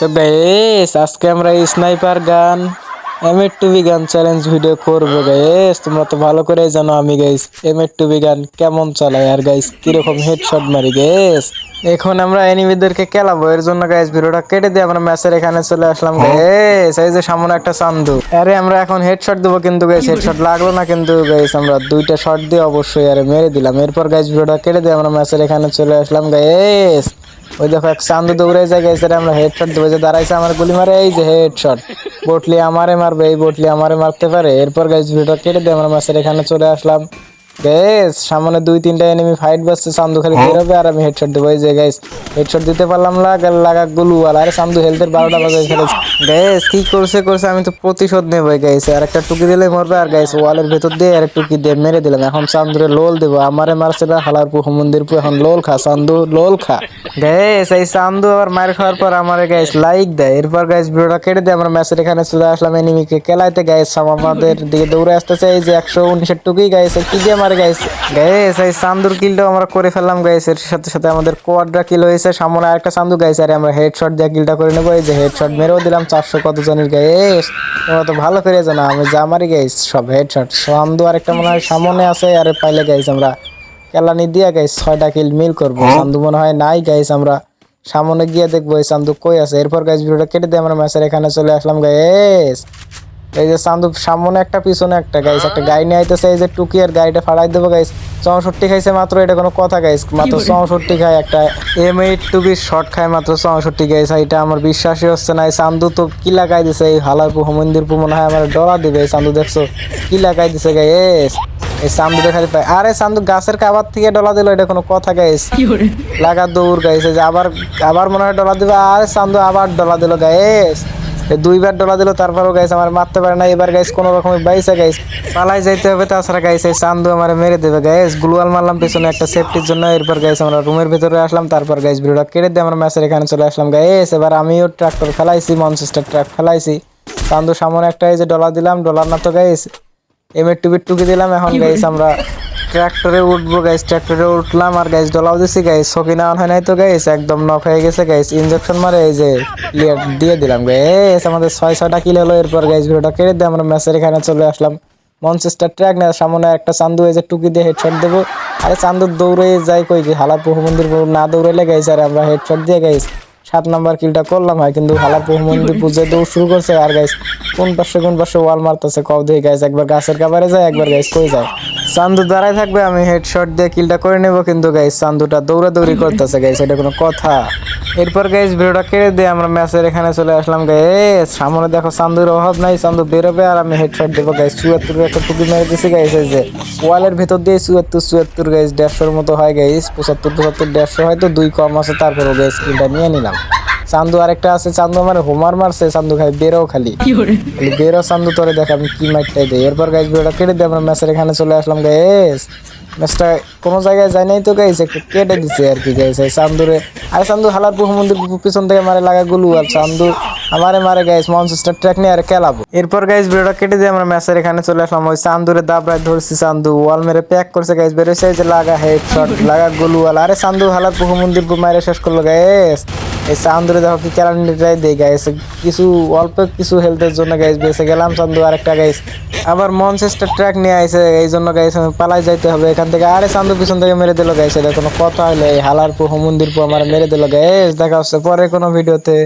তো গাইস আজকে আমরা এই স্নাইপার গান এম এর টুবি গান চ্যালেঞ্জ ভিডিও করব গাইস তোমরা তো ভালো করে জানো আমি গাইস এম এর টুবি গান কেমন চালাই, আর গাইস কীরকম হেডশট মারি গাইস এখন আমরা এনিমিদেরকে খেলাবো, এর জন্য গাইস ভিডিওটা কেটে দিয়ে আমরা ম্যাচের এখানে চলে আসলাম গাইস এই যে সামনে একটা চান্দু। আরে, আমরা এখন হেডশট দেবো কিন্তু গাইস হেডশট লাগল না কিন্তু গাইস আমরা দুইটা শট দিয়ে অবশ্যই আরে মেরে দিলাম। এরপর গাইস ভিডিওটা কেটে দিয়ে আমরা ম্যাচের এখানে চলে আসলাম গাইস ওই দেখো এক চান্দু দৌড়ে যায়, গেছে আমরা হেডশট দেবো। যে দাঁড়াইছে আমার গুলি মারে, এই যে হেডশট বটলি আমারে মারবে, এই বটলি আমারে মারতে পারে। এরপর গাইজ ভিডিওটা কেটে দিয়ে আমরা মাছের এখানে চলে আসলাম। গ্যাস সামনে দুই তিনটা এনিমি ফাইট বসছে চান্দু খালি বেরোবে আর আমি হেডশট দেবো। এই যে গাইস হেডশট দিতে পারলাম না গেল লাগা গুলু আর। আরে চান্দু হেলথের বারোটা বাজে ফেলেছে গ্যাস কি করছে করছে আমি তো প্রতিশোধ নেব গাইস আর একটা টুকি দিলে মরবে আর গাইস ওয়ালের ভেতর দিয়ে আর টুকি দিয়ে মেরে দিলাম। এখন চান্দুরে লোল দেবো। আমারে মারছে না হালার পুহ মন্দির এখন লোল খা চান্দু লোল খা। গ্যাস এই চান্দু আবার মার খাওয়ার পর আমারে গাইস লাইক দেয়। এরপর গাইস ভিডিওটা কেটে দিয়ে আমরা ম্যাচের এখানে চলে আসলাম এনিমিকে কেলাইতে গাইস আমাদের দিকে দৌড়ে আসতেছে। এই যে একশো উনিশের টুকি গাইস কি দিয়ে মারে গাইস গাইস এই চান্দুর কিলটাও আমরা করে ফেললাম গাইস এর সাথে সাথে আমাদের কোয়াড্রা কিল হয়েছে। সামনে আরেকটা চান্দু গাইস আর আমরা হেডশট দিয়ে কিলটা করে নেব। এই যে হেডশট মেরেও দিলাম চারশো কত জনের গাইস তোমরা তো ভালো করে জানো আমি যা মারি গাইস সব হেডশট চান্দু আরেকটা মনে হয় সামনে আছে আরে পাইলে গাইস আমরা কেলানি দিয়ে গাইস ছয়টা কিল মিল করব। চান্দু মনে হয় নাই গাইস আমরা সামনে গিয়ে দেখব এই চান্দু কই আছে। এরপর গাইস ভিডিওটা কেটে দিয়ে আমরা ম্যাচের এখানে চলে আসলাম গাইস এই যে চান্দু সামনে একটা পিছনে একটা গাইস একটা গাড়ি নিয়ে আইতেছে এই যে টুকি আর গাড়িটা ফাড়াই দেবো গাইস চৌষট্টি খাইছে মাত্র এটা কোনো কথা গাইস মাত্র চৌষট্টি খায় একটা M eight two B shot খায় মাত্র চৌষট্টি গাইস এটা আমার বিশ্বাসই হচ্ছে না এই চান্দু তো কি লাগাই দিছে এই হালার পুহ মন্দির পু মনে হয় আমার ডলা দিবে এই চান্দু দেখছ? কি লাগাই দিছে গাইস এই চান্দু খালি পায় আরে চান্দু গাছের কাবার থেকে ডলা দিল এটা কোনো কথা গাইস লাগা দৌড় গাইছে যে আবার আবার মনে হয় ডলা দিবে আর চান্দু আবার ডলা দিল গাইস দুইবার ডলা দিল তারপরও গাইস আমার মারতে পারে না এবার গাইস কোনো রকমের বাইসে গাইস পালাই যাইতে হবে তাছাড়া গাইস এই চান্দু আমার মেরে দেবে। গাইস গ্লুয়াল মারলাম পিছনে একটা সেফটির জন্য। এরপর গাইস আমরা রুমের ভিতরে আসলাম তারপর গাইস ভিডিওটা কেটে দিয়ে আমরা ম্যাচের এখানে চলে আসলাম। গাইস এবার আমিও ট্রাক্টর ফেলাইছি মনচেস্টার ট্রাক ফেলাইছি। চান্দু সামনে একটা এই যে ডলা দিলাম ডলার না তো গাইস এম এর টুবির টুকি দিলাম। এখন গাইস আমরা ট্রাক্টরে উঠবো গাইস ট্রাক্টরে উঠলাম আর গাইস ডলাও দিছি গাইস সকিনা না হয় নাই তো গাইস একদম নক হয়ে গেছে গাইস ইনজেকশন মারে, এই যে ক্লিয়ার দিয়ে দিলাম গাইস আমাদের ছয়, ছয়টা কিলো হলো, এরপর গাইস ভিডিওটা কেটে দিয়ে আমরা ম্যাচের এখানে চলে আসলাম। মনচেস্টার ট্র্যাক না, সামনে একটা চান্দু, এই যে টুকি দিয়ে হেডশট দেবো। আরে চান্দু দৌড়ে যাই কই কি হালা মন্দির না দৌড়াইলে গাইস আর, আমরা হেডশট দিয়ে গাইস সাত নাম্বার কিলটা করলাম, হয় কিন্তু হালা বহু মন্দির পুজো দৌড় শুরু করছে, আর গাইস কোন পাশে কোন পাশে ওয়াল মারতেছে কব দিয়ে গাইস একবার গাছের কাবারে যায়, একবার গাইস কই যায়। চান্দু দাঁড়ায় থাকবে আমি হেডশট দিয়ে কিলটা করে নেব কিন্তু গাইস চান্দুটা দৌড়াদৌড়ি করতেছে গাইস এটা কোনো কথা। এরপর গাইস ভিডিওটা কেড়ে দিয়ে আমরা ম্যাচের এখানে চলে আসলাম গাইস সামনে দেখো চান্দুর অভাব নাই চান্দু বেরোবে আর আমি হেডশট দেবো গাইস চুয়াত্তর একটা টুপি মেরে দিছি গাইস এই যে ওয়ালের ভেতর দিয়ে চুয়াত্তর চুয়াত্তর গাইস দেড়শোর মতো হয় গাইস পঁচাত্তর পঁচাত্তর দেড়শো হয়তো দুই কম আছে তারপরে গাইস কিলটা নিয়ে নিলাম। চান্দু আরেকটা আছে চান্দু আমার হোমার মারছে চান্দু খাই বেরো খালি। বেরো চান্দু তোরে দেখ আমি কি মাইটটাই দেয় এরপর গাইস ভিডিওটা কেটে দিয়ে আমরা ম্যাচের এখানে চলে আসলাম গাইস ম্যাচটা কোনো জায়গায় যায় নাই তো গাইস একটু কেটে দিছে আর কি গাইস চান্দুরে আরে চান্দু হালার পুহ মন্দির পিছন থেকে মারে লাগা গুলু আর চান্দু আমারে মারে গাইস মনচেস্টার ট্র্যাক নিয়ে আর খেলাবো। এরপর গাইস ভিডিওটা কেটে দিয়ে আমরা ম্যাচের এখানে চলে আসলাম। ওই চান্দুরে দাবড়ায় ধরছি চান্দু ওয়াল মেরে প্যাক করছে গাইস বেরোছে যে লাগা হেড শট লাগা গুলু ওয়াল আরে চান্দু হালার পুহ মন্দির মারে শেষ করল গাইস এই চান্দুরে দেখো কি ক্যালেন্ডারটাই দেই গাইস কিছু অল্প কিছু হেলথের জন্য গাইস বেঁচে গেলাম চান্দু আরেকটা গাইস আবার মনচেস্টার ট্র্যাক নিয়ে আইসে এই জন্য গাইস পালাই যাইতে হবে এখান থেকে। আরে চান্দু পিছন থেকে মেরে দিল গাইস এটা কোনো কথা হইলে। এই হালার পু মন্দির পু আমার মেরে দিল গাইস দেখা হচ্ছে পরে কোনো ভিডিওতে